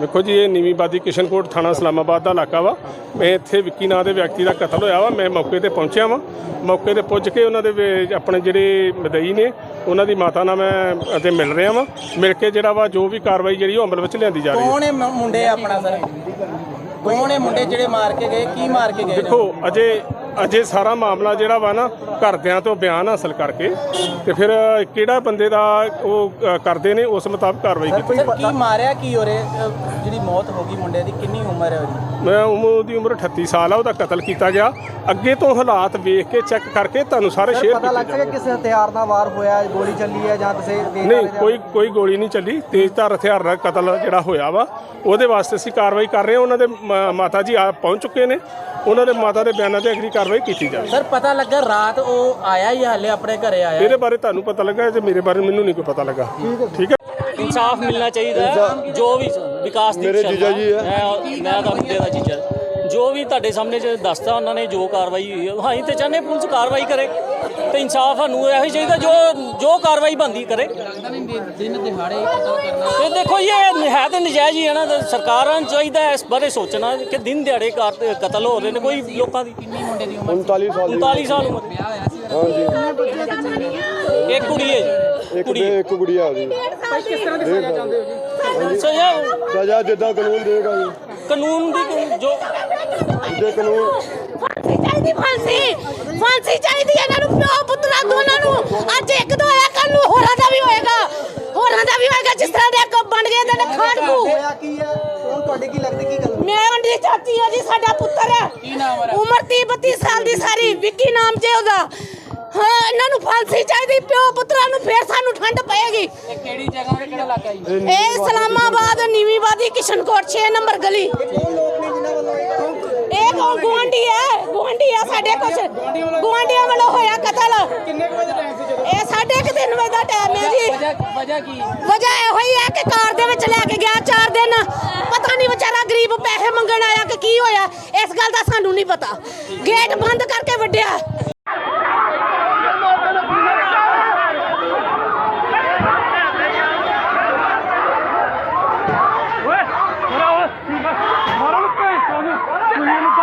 ਦੇਖੋ ਜੀ ਇਹ ਨੀਵੀਂ ਬਾਦੀ ਕਿਸ਼ਨਕੋਟ ਥਾਣਾ ਇਸਲਾਮਾਬਾਦ ਦਾ ਇਲਾਕਾ ਵਾ। ਮੈਂ ਇੱਥੇ ਵਿੱਕੀ ਨਾਂ ਦੇ ਵਿਅਕਤੀ ਦਾ ਕਤਲ ਹੋਇਆ ਵਾ। ਮੈਂ ਮੌਕੇ ਤੇ ਪਹੁੰਚਿਆ ਵਾ। ਮੌਕੇ ਤੇ ਪੁੱਜ ਕੇ ਉਹਨਾਂ ਦੇ ਵੇ- ਆਪਣੇ ਜਿਹੜੇ ਮਦਈ ਨੇ ਉਹਨਾਂ ਦੀ ਮਾਤਾ ਨਾਲ ਮੈਂ ਅਤੇ ਮਿਲ ਰਿਹਾ ਵਾਂ। ਮਿਲ ਕੇ ਜਿਹੜਾ ਵਾ ਜੋ ਵੀ ਕਾਰਵਾਈ ਜਿਹੜੀ ਉਹ ਅਮਲ ਵਿੱਚ ਲਿਆਂਦੀ ਜਾ ਰਹੀ ਹੈ। ਕੌਣ ਹੈ ਮ- ਮੁੰਡੇ ਆਪਣਾ ਸਰ? ਕੌਣ ਹੈ ਮੁੰਡੇ ਜਿਹੜੇ ਮਾਰ ਕੇ ਗਏ? ਕੀ ਮਾਰ ਕੇ ਗਏ? ਨੇ? ਦੇਖੋ ਅਜੇ ਅਜੇ ਸਾਰਾ ਮਾਮਲਾ ਜਿਹੜਾ ਵਾ ਨਾ ਘਰਦਿਆਂ ਤੋਂ ਬਿਆਨ ਹਾਸਲ ਕਰਕੇ ਤੇ ਫਿਰ ਕਿਹੜਾ ਬੰਦੇ ਦਾ ਉਹ ਕਰਦੇ ਨੇ ਉਸ ਮੁਤਾਬਕ ਕਾਰਵਾਈ ਕੀਤੀ ਕੀ ਮਾਰਿਆ ਕੀ ਹੋਰੇ ਜਿਹੜੀ ਮੌਤ ਹੋ ਗਈ ਮੁੰਡੇ ਦੀ ਕਿੰਨੀ ਉਮਰ ਹੈ ਉਹਦੀ? ਮੈਂ ਉਮਰ ਦੀ ਉਮਰ 38 ਸਾਲ ਆ ਉਹਦਾ ਕਤਲ ਕੀਤਾ ਗਿਆ। ਅੱਗੇ ਤੋਂ ਹਾਲਾਤ ਵੇਖ ਕੇ ਚੈੱਕ ਕਰਕੇ ਤੁਹਾਨੂੰ ਸਾਰੇ ਸ਼ੇਅਰ ਪਤਾ ਲੱਗ ਸਕਿਆ ਕਿਸੇ ਹਥਿਆਰ ਨਾਲ ਵਾਰ ਹੋਇਆ ਗੋਲੀ ਚੱਲੀ ਹੈ ਜਾਂ ਕਿਸੇ ਤੇਜ਼ ਨਹੀਂ ਕੋਈ ਕੋਈ ਗੋਲੀ ਨਹੀਂ ਚੱਲੀ। ਤੇਜ਼ਧਾਰ ਹਥਿਆਰ ਨਾਲ ਕਤਲ ਜਿਹੜਾ ਹੋਇਆ ਵਾ ਉਹਦੇ ਵਾਸਤੇ ਅਸੀਂ ਕਾਰਵਾਈ ਕਰ ਰਹੇ ਹਾਂ। ਉਹਨਾਂ ਦੇ ਮ- ਮਾਤਾ ਜੀ ਆ ਪਹੁੰਚ ਚੁੱਕੇ ਨੇ। ਉਹਨਾਂ ਦੇ ਮਾਤਾ ਦੇ ਬਿਆਨਾਂ ਤੇ ਅਗਲੀ ਕਾਰਵਾਈ ਕੀਤੀ ਜਾਵੇ ਸਰ ਪਤਾ ਲੱਗਾ ਰਾਤ ਉਹ ਆਇਆ ਹੀ ਹਾਲੇ ਆਪਣੇ ਘਰੇ ਆਇਆ। ਇਹਦੇ ਬਾਰੇ ਤੁਹਾਨੂੰ ਪਤਾ ਲੱਗਾ ਜੇ ਮੇਰੇ ਬਾਰੇ ਮੈਨੂੰ ਨਹੀਂ ਕੋਈ ਪਤਾ ਲੱਗਾ। ਠੀਕ ਹੈ। ਇਨਸਾਫ ਮਿਲਣਾ ਚਾਹੀਦਾ ਹੈ। ਜੋ ਵੀ ਵਿਕਾਸ ਦੀ ਮੇਰੇ ਜੀਜਾ ਜੀ ਹੈ। ਮੈਂ ਮੈਂ ਤਾਂ ਮੁੰਡੇ ਦਾ ਜੀਜਾ। ਜੋ ਵੀ ਤੁਹਾਡੇ ਸਾਹਮਣੇ ਜੇ ਦੱਸਤਾ ਉਹਨਾਂ ਨੇ ਜੋ ਕਾਰਵਾਈ ਹੋਈ ਹੈ ਹਾਂ ਅਸੀਂ ਤੇ ਚਾਹੁੰਦੇ ਪੁਲਿਸ ਕਾਰਵਾਈ ਕਰੇ ਤੇ ਇਨਸਾਫ ਸਾਨੂੰ ਇਹੋ ਹੀ ਚਾਹੀਦਾ ਜੋ ਜੋ ਕਾਰਵਾਈ ਬੰਦੀ ਕਰੇ। ਦਿਨ ਦਿਹਾੜੇ ਕਤਲ ਕਰਨਾ ਤੇ ਦੇਖੋ ਜੀ, ਇਹ ਹੈ ਤੇ ਨਜਾਇਜ਼ ਹੀ ਹੈ ਨਾ ਸਰਕਾਰਾਂ ਨੂੰ ਚਾਹੀਦਾ ਇਸ ਬਾਰੇ ਸੋਚਣਾ ਕਿ ਦਿਨ ਦਿਹਾੜੇ ਕਤਲ ਹੋ ਰਹੇ ਨੇ ਕੋਈ ਲੋਕਾਂ ਦੀ ਕਿੰਨੀ ਮੁੰਡੇ ਦੀ ਉਮਰ 39 ਸਾਲ ਦੀ। 39 ਸਾਲ ਉਮਰ। ਵਿਆਹ ਹੋਇਆ ਸੀ ਹਾਂਜੀ। ਇੱਕ ਕੁੜੀ ਹੈ ਜੀ ਇੱਕ ਕੁੜੀ। ਇੱਕ ਗੁੜੀਆ ਉਹਦੀ ਕਿਸ ਤਰ੍ਹਾਂ ਦੀ ਸਜ਼ਾ ਚਾਹੁੰਦੇ ਹੋ ਜੀ? ਸੋ ਇਹ ਸਜ਼ਾ ਜਿੱਦਾਂ ਕਾਨੂੰਨ ਦੇਗਾ ਜੀ। ਕਾਨੂੰਨ ਦੀ ਜੋ ਜੇ ਕਾਨੂੰਨ ਫਾਂਸੀ ਚਾਹੀਦੀ ਫਾਂਸੀ। ਫਾਂਸੀ ਚਾਹੀਦੀ ਹੈ ਇਹਨਾਂ ਨੂੰ ਪਿਓ ਪੁੱਤਰਾ ਦੋਨਾਂ ਨੂੰ। ਅੱਜ ਇੱਕ ਦੋ ਹੋਇਆ ਕੱਲ ਨੂੰ ਹੋਰਾਂ ਦਾ ਵੀ ਹੋਏਗਾ। ਹੋਰਾਂ ਦਾ ਵੀ ਹੋਏਗਾ ਜਿਸ ਤਰ੍ਹਾਂ ਦੇ ਅੱਗੋਂ ਬਣ ਗਏ ਦੇ ਨੇ। ਖਾੜਕੂ ਹੋਇਆ ਕੀ ਹੈ? ਕੌਣ ਤੁਹਾਡੇ ਕੀ ਲੱਗਦੀ ਕੀ ਗੱਲ ਮੈਂ ਮੰਡੀ ਚਾਚੀ ਆ ਜੀ ਸਾਡਾ ਪੁੱਤਰ। ਹੈ ਕੀ ਨਾਮ ਹੈ ਉਮਰ 30 32 ਸਾਲ ਦੀ ਸਾਰੀ ਵਿੱਕੀ ਨਾਮ ਜੇ ਉਹਦਾ। ਹਾਂ ਇਹਨਾਂ ਨੂੰ ਫਾਂਸੀ ਚਾਹੀਦੀ ਪਿਓ ਪੁੱਤਰਾਂ ਨੂੰ ਫੇਰ ਸਾਨੂੰ ਠੰਡ ਪਏਗੀ। ਇਹ ਕਿਹੜੀ ਜਗ੍ਹਾ ਤੇ ਕਿਹੜਾ ਇਲਾਕਾ ਜੀ? ਇਹ ਇਸਲਾਮਾਬਾਦ ਨੀਵੀਂਵਾਦੀ ਕਿਸ਼ਨਕੋਟ 6 ਨੰਬਰ ਗਲੀ। ਕੌਣ ਲੋਕ ਨੇ ਜਿਨ੍ਹਾਂ ਵੱਲੋਂ ਇਹ ਕੌਣ ਗੁਆਂਢੀ ਹੈ ਗੁਆਂਢੀ ਆ ਸਾਡੇ ਕੁਛ। ਗੁਆਂਢੀਆਂ ਵੱਲੋਂ ਹੋਇਆ ਕਤਲ। ਕਿੰਨੇ ਵਜੇ ਟਾਈਮ ਸੀ ਜਦੋਂ? ਇਹ ਸਾਢੇ ਕੁ ਤਿੰਨ ਵਜੇ ਦਾ ਟਾਈਮ ਹੈ ਜੀ। ਵਜ੍ਹਾ ਵਜ੍ਹਾ ਕੀ? ਵਜ੍ਹਾ ਇਹੋ ਹੀ ਹੈ ਕਿ ਕਾਰ ਦੇ ਵਿੱਚ ਲੈ ਕੇ ਗਿਆ ਚਾਰ ਦਿਨ। ਪਤਾ ਨਹੀਂ ਵਿਚਾਰਾ ਗਰੀਬ ਪੈਸੇ ਮੰਗਣ ਆਇਆ ਕਿ ਕੀ ਹੋਇਆ। ਇਸ ਗੱਲ ਦਾ ਸਾਨੂੰ ਨਹੀਂ ਪਤਾ। ਗੇਟ ਬੰਦ ਕਰਕੇ ਵੱਡਿਆ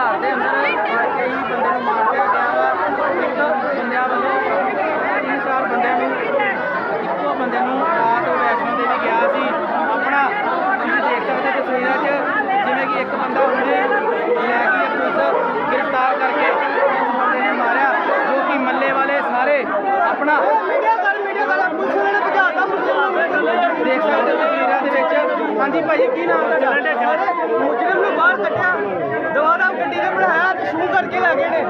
ਘਰ ਦੇ ਅੰਦਰ ਵੜ ਕੇ ਹੀ ਬੰਦੇ ਨੂੰ ਮਾਰ ਕੇ ਗਿਆ ਵਾ ਇੱਕ ਬੰਦਿਆਂ ਵੱਲੋਂ ਤਿੰਨ ਚਾਰ ਬੰਦਿਆਂ ਨੂੰ ਇੱਕੋ ਬੰਦੇ ਨੂੰ ਰਾਤ ਵੈਸ਼ਨੋ ਦੇਵੀ ਗਿਆ ਸੀ ਆਪਣਾ ਤੁਸੀਂ ਦੇਖ ਸਕਦੇ ਤਸਵੀਰਾਂ 'ਚ ਜਿਵੇਂ ਕਿ ਇੱਕ ਬੰਦਾ ਉਹਨੇ ਲੈ ਕੇ ਪੁਲਿਸ ਗ੍ਰਿਫਤਾਰ ਕਰਕੇ ਇਸ ਬੰਦੇ ਨੇ ਮਾਰਿਆ ਜੋ ਕਿ ਮੱਲੇ ਵਾਲੇ ਸਾਰੇ ਆਪਣਾ। ਦੇਖ ਸਕਦੇ ਹੋ ਤਸਵੀਰਾਂ ਦੇ ਵਿੱਚ। ਹਾਂਜੀ ਭਾਈ ਕੀ ਨਾਮ ਤੁਹਾਡਾ? ਮੁਜਰਮ ਨੂੰ ਬਾਹਰ ਕੱਢਿਆ। ਦਵਾ ਦਾ ਗੱਡੀ ਤੇ ਬਿਠਾਇਆ ਤੇ ਸ਼ੂ ਕਰਕੇ ਲੈ ਗਏ ਨੇ।